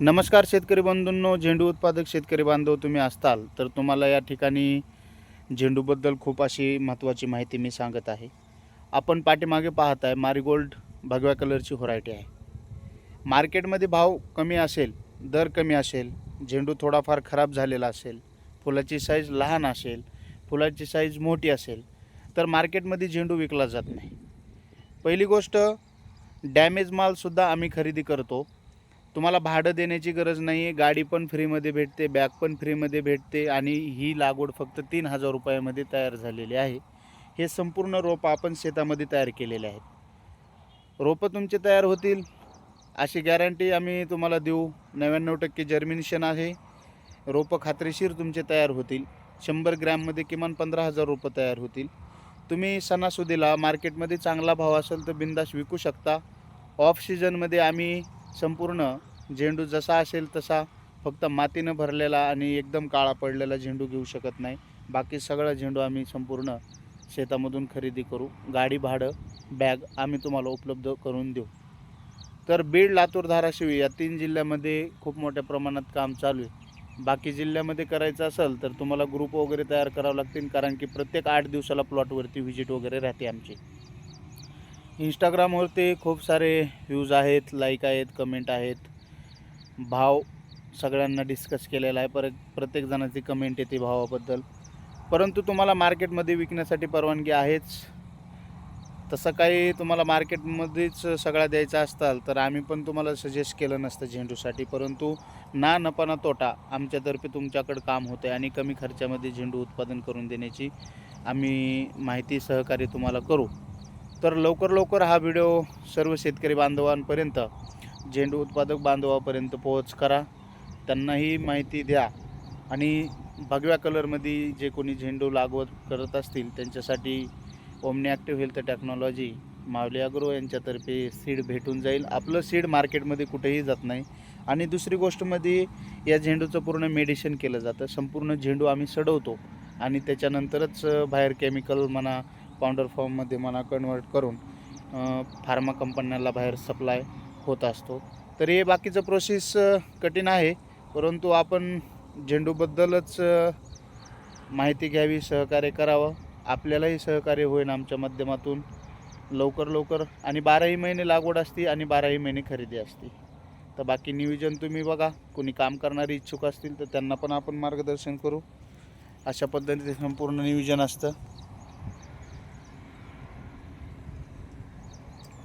नमस्कार शेतकरी बंधूंनो झेंडू उत्पादक शेतकरी बांधव तुम्ही असताल तर तुम्हाला या ठिकाणी झेंडूबद्दल खूप अशी महत्त्वाची माहिती मी सांगत आहे. आपण पाठीमागे पाहत आहे मारीगोल्ड भगव्या कलरची व्हरायटी आहे. मार्केटमध्ये भाव कमी असेल दर कमी असेल झेंडू थोडाफार खराब झालेला असेल फुलाची साईज लहान असेल फुलाची साईज मोठी असेल तर मार्केटमध्ये झेंडू विकला जात नाही. पहिली गोष्ट डॅमेज मालसुद्धा आम्ही खरेदी करतो. तुम्हाला भाडं देण्याची गरज नाही आहे गाडी पण फ्रीमध्ये भेटते बॅग पण फ्रीमध्ये भेटते आणि ही लागवड फक्त तीन हजार रुपयामध्ये तयार झालेली आहे. हे संपूर्ण रोपं आपण शेतामध्ये तयार केलेले आहेत. रोपं तुमचे तयार होतील. अशी गॅरंटी आम्ही तुम्हाला देऊ. नव्याण्णव टक्के जर्मिनेशन आहे. रोपं खात्रीशीर तुमचे तयार होतील. शंभर ग्रॅममध्ये किमान पंधरा हजार रोपं तयार होतील. तुम्ही सणासुदीला मार्केटमध्ये चांगला भाव असेल तर बिंदास विकू शकता. ऑफ सीझनमध्ये आम्ही संपूर्ण झेंडू जसा असेल तसा फक्त मातीनं भरलेला आणि एकदम काळा पडलेला झेंडू घेऊ शकत नाही. बाकी सगळा झेंडू आम्ही संपूर्ण शेतामधून खरेदी करू. गाडी भाडं बॅग आम्ही तुम्हाला उपलब्ध करून देऊ. तर बीड लातूर धाराशिव या तीन जिल्ह्यामध्ये खूप मोठ्या प्रमाणात काम चालू आहे. बाकी जिल्ह्यामध्ये करायचं असेल तर तुम्हाला ग्रुप वगैरे तयार करावं लागतील कारण की प्रत्येक आठ दिवसाला प्लॉटवरती व्हिजिट वगैरे राहते आमची. इंस्टाग्रामवरती खूप सारे व्ह्यूज आहेत लाईक आहेत कमेंट आहेत. भाव सगळ्यांना डिस्कस केलेला आहे. परत प्रत्येक जणाची कमेंट येते भावाबद्दल. परंतु तुम्हाला मार्केटमध्ये विकण्यासाठी परवानगी आहेच. तसं काही तुम्हाला मार्केटमध्येच सगळा द्यायचा असताल तर आम्ही पण तुम्हाला सजेस्ट केलं नसतं झेंडूसाठी. परंतु ना नफा ना तोटा आमच्यातर्फे तुमच्याकडं काम होतं आहे आणि कमी खर्चामध्ये झेंडू उत्पादन करून देण्याची आम्ही माहिती सहकार्य तुम्हाला करू. तर लवकर लवकर हा व्हिडिओ सर्व शेतकरी बांधवांपर्यंत झेंडू उत्पादक बांधवापर्यंत पोहोच करा. त्यांनाही माहिती द्या. आणि भगव्या कलरमध्ये जे कोणी झेंडू लागवड करत असतील त्यांच्यासाठी Omni active health technology Mavli Agro यांच्यातर्फे सीड भेटून जाईल. आपलं सीड मार्केटमध्ये कुठेही जात नाही. आणि दुसरी गोष्टमध्ये या झेंडूचं पूर्ण मेडिशन केलं जातं. संपूर्ण झेंडू आम्ही सडवतो. आणि त्याच्यानंतरच बाहेर केमिकल म्हणा पावडर फॉर्ममध्ये म्हणा कन्वर्ट करून फार्मा कंपन्यांना बाहेर सप्लाय होत असतो. तर हे बाकीचं प्रोसेस कठीण आहे. परंतु आपण झेंडूबद्दलच माहिती घ्यावी सहकार्य करावं. आपल्यालाही सहकार्य होईल आमच्या माध्यमातून. लवकर लवकर. आणि बाराही महिने लागवड असते आणि बाराही महिने खरेदी असते. तर बाकी नियोजन तुम्ही बघा. कोणी काम करणारे इच्छुक असतील तर त्यांना पण आपण मार्गदर्शन करू. अशा पद्धतीने संपूर्ण नियोजन असतं.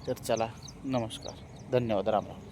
तर चला नमस्कार. धन्यवाद. राम राम.